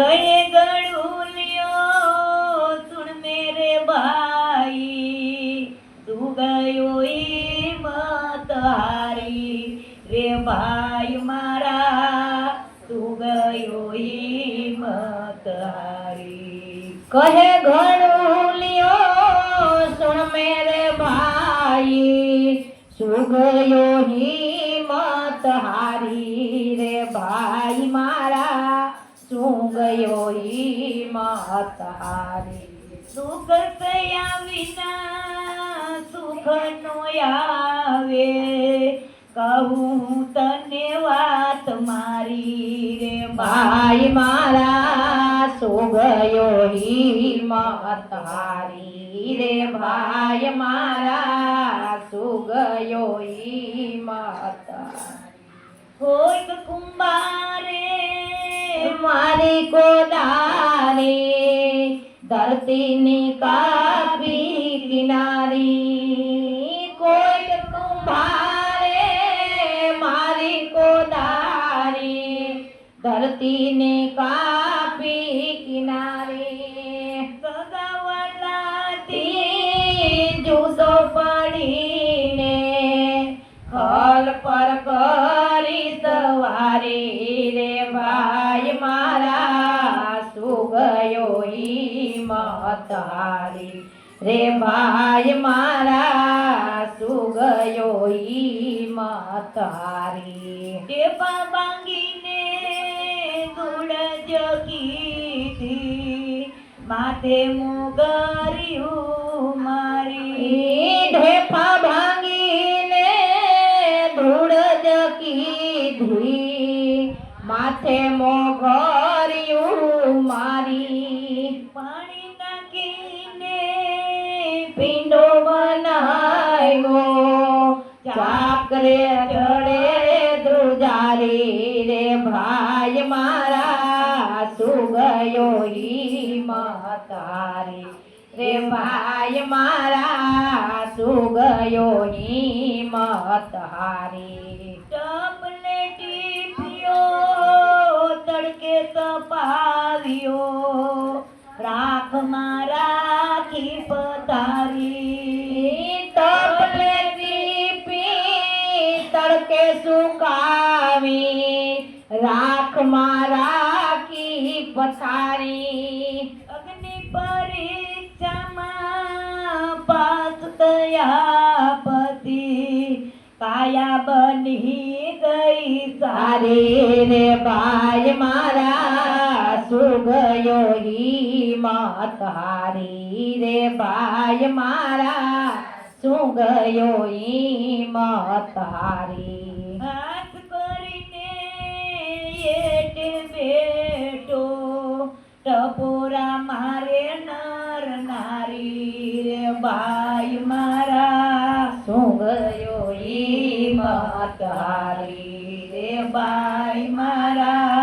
કયે ગળું લ્યો સુણ મેરે ભાઈ તું ગયો ઈ મત હારી, રે ભાઈ મારા. તું ગયો ઈ મત હારી. કહે ઘણું લ્યો સુણ મેરે ભાઈ શું ગયો ગયો હિંમત હારી સુખ થયા વિના સુખ નો આવે. કહું તને વાત મારી રે ભાઈ, મારા શું ગયો હિંમત હારી રે ભાઈ, મારા શું ગયો માતા કોઈક કુંભારે મારી કોદારી ધરતીની કાપી કિનારી. કોઈ કુંભારે મારી કોદારી ધરતીને કાપી કિનારી. હારી રે ભાઈ મારા સુગયો ગયો હિંમત હારી ટેપા બાંગીને દૂડ જગીતી માથે મુગર્યું મારી. ઢેફા ભાંગીને ધૂળ કીધી માથે મોઘર્યું ચાકરે ચડે ધ્રુજારી રે ભાઈ મારા શું ગયો હિંમત હારી રે ભાઈ મારા શું ગયો હારી તડકે રાખ મારા કી પથારી. અગ્નિ પરીક્ષામાં પાસ થયા પછી કાયા બની ગઈ સારી રે ભાઈ મારા સુગયો હી હિંમત હારી રે ભાઈ મારા હિંમત હારી હાથ કરીને એટે બેટો ટપોરા મારે નર નારી રે ભાઈ મારા. શું ગયો ઈ હારી રે ભાઈ મારા?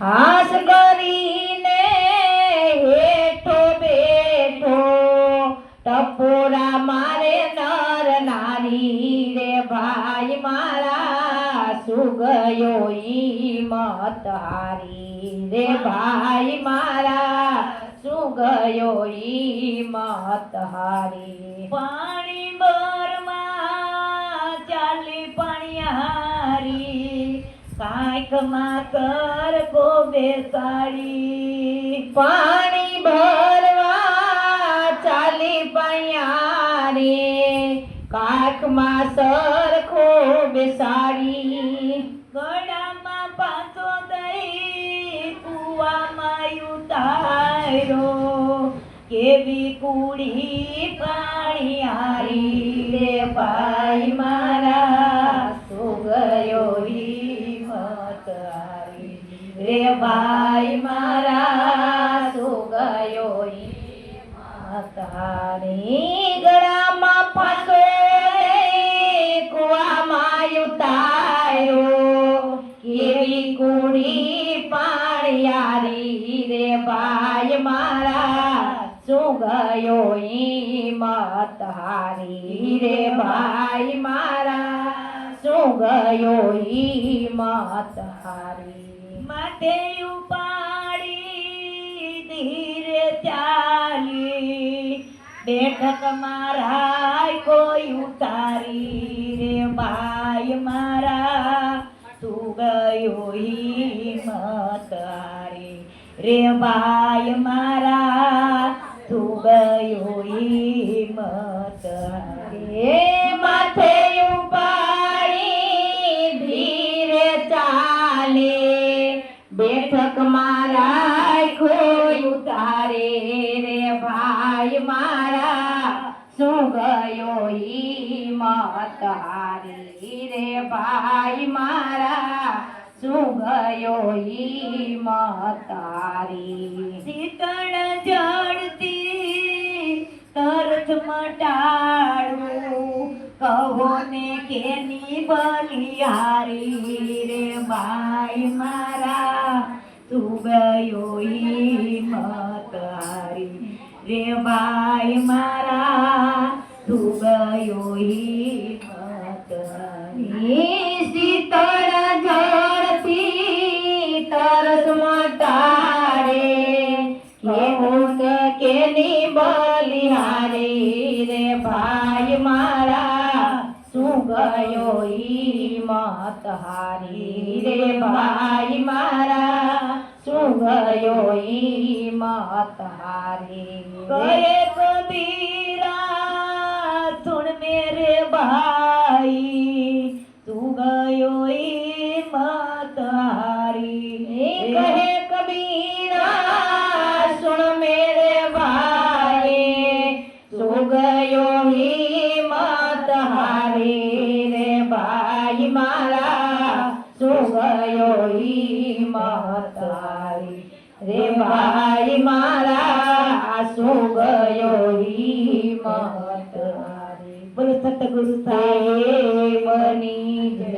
હાસ શું ઈ મત હારી રે ભાઈ મારા શું ગયો હિંમત હારી? પાણી બરમાં ચાલી પાણીહારી કાંઈકમાં સરકો બેસાડી. પાણી ભરવા ચાલી પૈયારી કાખમાં સરખો બેસાડી. ગળામાં પાછો દઈ કુવામાં ઉતાર્યો કેવી કુડી પાણી હારી રે ભાઈ મારા. શું ગયો હિંમત હારી રે ભાઈ મારા. શું ગયો હિંમત હારી. કુડી પાણિયારી રે ભાઈ મારા. શું ગયો મત હારી રે ભાઈ મારા? શું ગયો મત હારી? માથે ઉપાડી ધીરે ચાલી. બેઠક મારા કોઈ ઉતારી રે ભાઈ રે ભાઈ મારા, તું ગયો મત એ માથે ઉપાડી ધીરે ચાલે, બેઠક મારા ખોયું તારે રે ભાઈ મારા. શું ગયો મત હારી રે ભાઈ મારા? શું ગયો ઈ મત હારી શીતળ જળતી તરત મટાડું કહો ને કેની બલિહારી રે ભાઈ મારા તું ગયો હિંમત હારી રે ભાઈ મારા તું ગયો હરિહારી રે ભાઈ મારા, શું ગયો ઈ મત હારી રે ભાઈ મારા, શું ગયો ઈ મત હારી કબીરા સુણ મેરે ભાઈ આવ્યો ઈ મહતારી રે ભાઈ મારા શું ગયો ઈ મહતારી બોલો સતગુરુ સાહેબની જય.